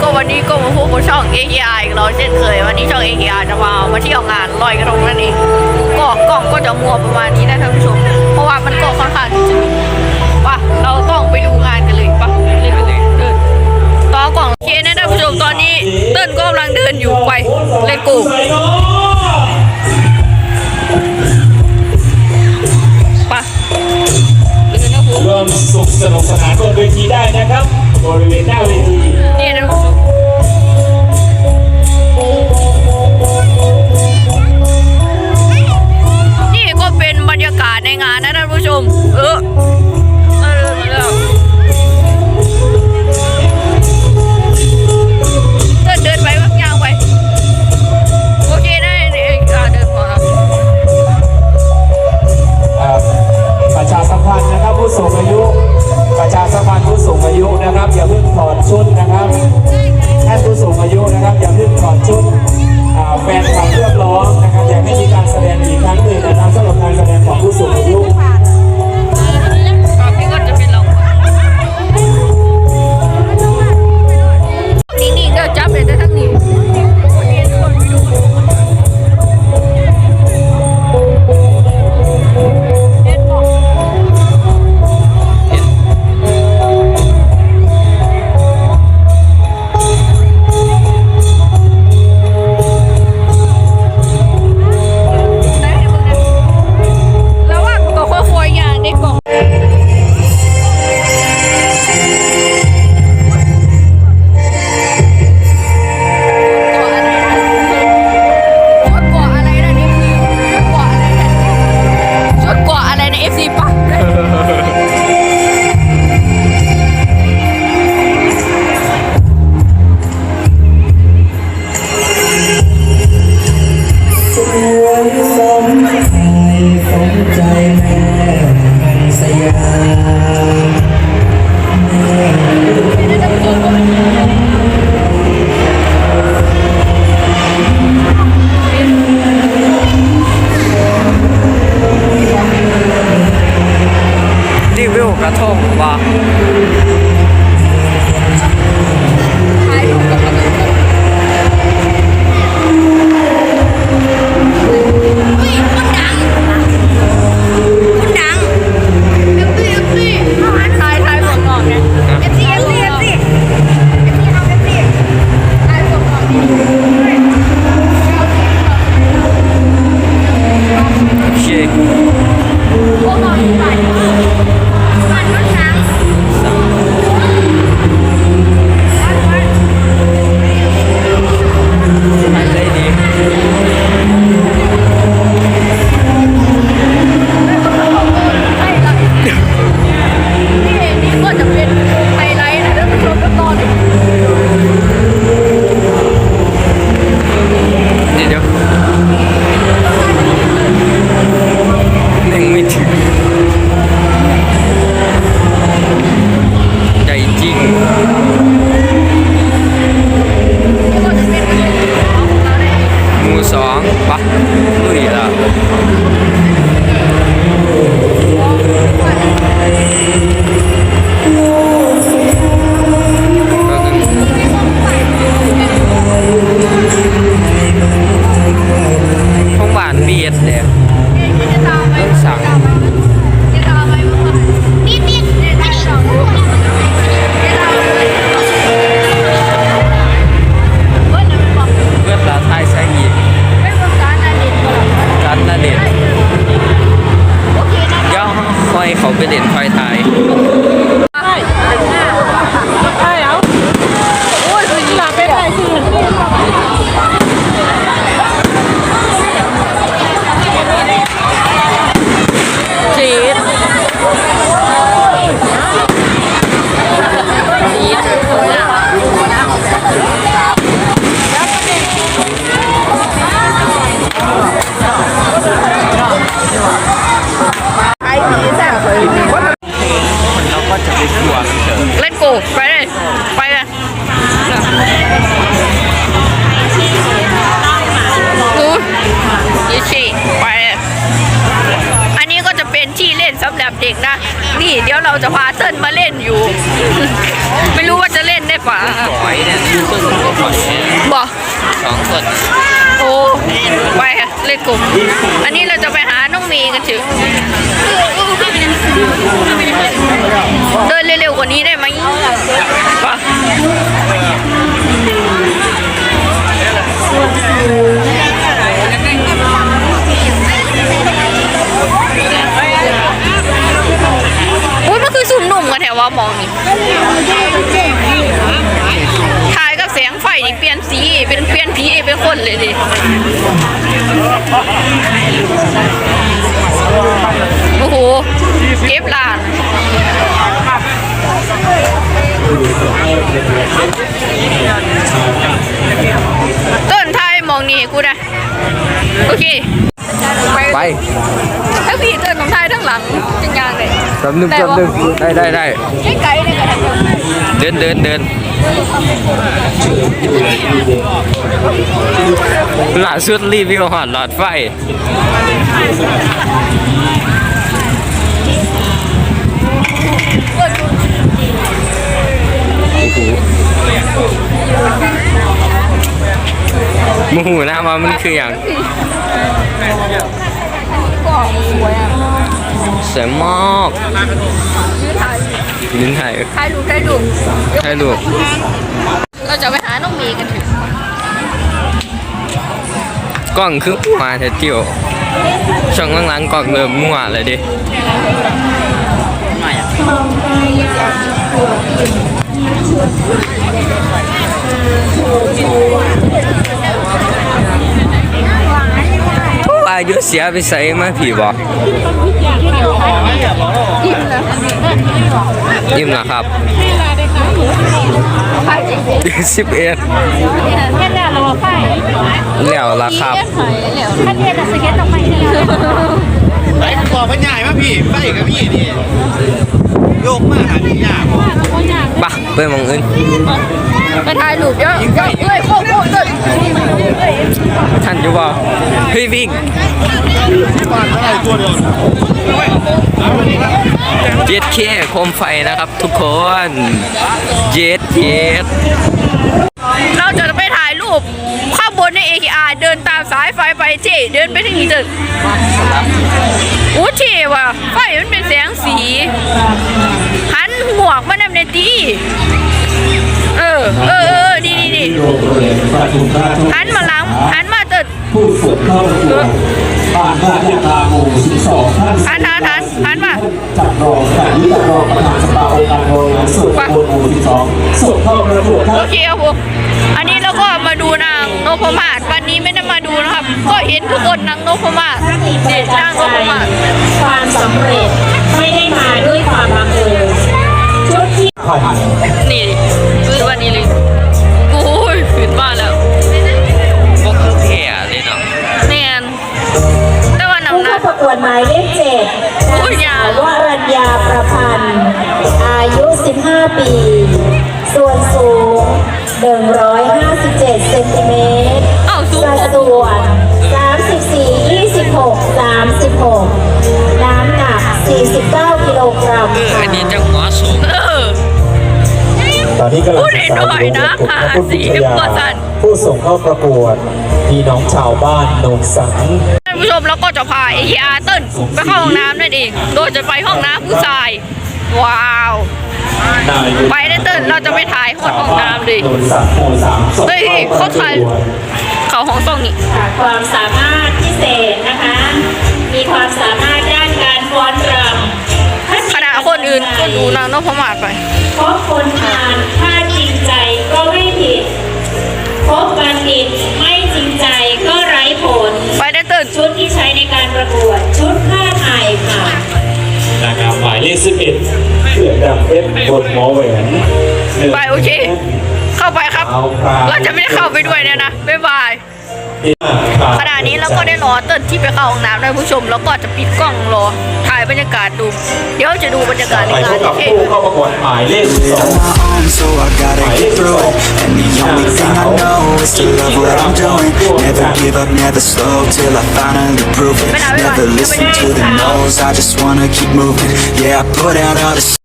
ก็วันนี้ก็มาพบกับช่อง a อ i อีกแล้วเช่นเคย วันนี้ช่อง a อ i จะมามาเที่ยวงานลอยกระทงนั่นเองก็กล้องก็จะมัวประมาณนี้นะท่านผู้ชม เพราะว่ามันก็ค่อนข้างที่จะว่าเราต้องไปดูงานกันเลยปะเล่นกันเลยเดินต่อกล่องโอเคนะท่านผู้ชมตอนนี้เติ้ลก็กำลังเดินอยู่ไปเลโก้ ป่าปล่อยเนี่ยซึ่งก็ปล่อยแค่บอกสองคนโอ้ไปค่ะเล่นกลุ่ม อันนี้เราจะไปหาน้องเมย์กันถึงเดินเร็วๆกว่านี้ได้ไหม เก็บลานต้นไทยมองนี่ให้กูนะโอเค ไปถ้าพี่เต้นของไทยทั้งหลังจังยางเลยแป๊บนึงแป๊บนึงได้ได้ได้ไกลๆเลยกันเดินเดินเดินล่าสุดรีวิวหอดหลอดไฟ มูหูนะว่ามันคืออย่างก็สวยอะสวยมากชื่อไทยลิ้นไทยไทยดูไทยดูให้ลูกเราจะไปหาน้องเมย์กันถึงกล้องคือมาเทเจียวช่องหลังๆกล้องเริ่มมั่วเลยดิ ผู้อายุเสียไปใส่มาผีบอกอิ่มนะยิ้มนะครับไทยจริงสิบเอ็ดแค่แล้วเราไฟแล้วละครับเอสหายแล้วถ้าเทียนจะสเก็ตออกไปเนี่ยไอ้บอกมันใหญ่มากพี่ไปกับพี่นี่ โยกมากหาที่ยากปะไปหมองอื่นไปถ่ายรูปเยอะเยอะเอ้ยโคตรโคตรเลยท่านอยู่บ่เฮ้ยวิ่งเจ็ดเคโคมไฟนะครับทุกคนเจ็ดเคเราจะไปถ่ายรูปข้างบนใน AKR เดินตามสายไฟไปเจเดินไปทางนี้เดิน อู้เท่ว่ะไฟมันเป็นแสงสีหันหมวกมานำในตีเออ เออเออดีดีดีโรงเรียนประทุมราชหันมาหลังหันมาเติดผู้ฝึกเข้าประกวดบ้านราชกาหมู่12ท่านหันหันหันหันมาจัดรองแต่นี้จัดรองประธานสภาองค์การบริหารส่วนตำบลหมู่12ส่งเข้าประกวดท่าโอนเคครับผมอันนี้เราก็มาดูนางนพมาศวันนี้ไม่ได้มาดูนะครับ ก็เห็นทุกคนนางนพมาศเด็ดนางนพมาศความสำเร็จไม่ได้มาด้วยความบังเอิญชุดที่พันนี่คือวันนี้เลยโอ้ยขึ้นมาแล้วพวกคือแผ่เลยเนาะแน่นแต่ว่าผู้นำหนัเข้ากประกวดหมายเลขเจ็ดโอ้ยยาววรัญญาประพันธ์ อายุ 15 ปี ส่วนสูง157 อนนี้กำลังพูดให้หน่อยนะค่ะสีกว่าสันผู้ส่งเข้าประกวดพี่น้องชาวบ้านโนนสังท่านผู้ชมแล้วก็จะพาเออาร์เติ้ลไปเข้าห้องน้ำนั่นเองโดยจะไปห้องน้ำผู้ชาย ว้าว ไปได้เติ้ลเราจะไปถ่ายห้องน้ำดิโนนสังหมู่สามส่งเฮ้ยเข้าเขาประถ่ายกวดเขาห้องซ่องนี่ความสามารถพิเศษนะคะ มีความสามารถด้านการฟ้อนรำขณะ คนอื่นก็ดูนางนพมาศไปพบคนทานถ้าจริงใจก็ไม่ผิดพบบัณฑิตไม่จริงใจก็ไร้ผล ไปได้เติ้ลชุดที่ใช้ในการประกวดชุดผ้าไทยค่ะนางงามหมายเลข11เสือดำเพชรบนหมอแหวนหนึ่งไปโอเค เข้าไปครับเอาครับ เราจะไม่ได้เข้าไปด้วยเนี่ยนะ บ๊ายบาย ขณะนี้เราก็ได้รอเติ้ลที่ไปเข้าห้องน้ำท่านผู้ชม แล้วก็จะปิดกล้องรอถ่ายบรรยากาศดู เดี๋ยวจะดูบรรยากาศในไปงาพนบกับโอเคผู้เข้าประกวดหมายเลข12 own, so I gotta get through it. And the only thing I know is to love what I'm doing. Never give up, never slow till I finally prove it. Never listen to the no's, I just wanna keep moving. Yeah, I put out all the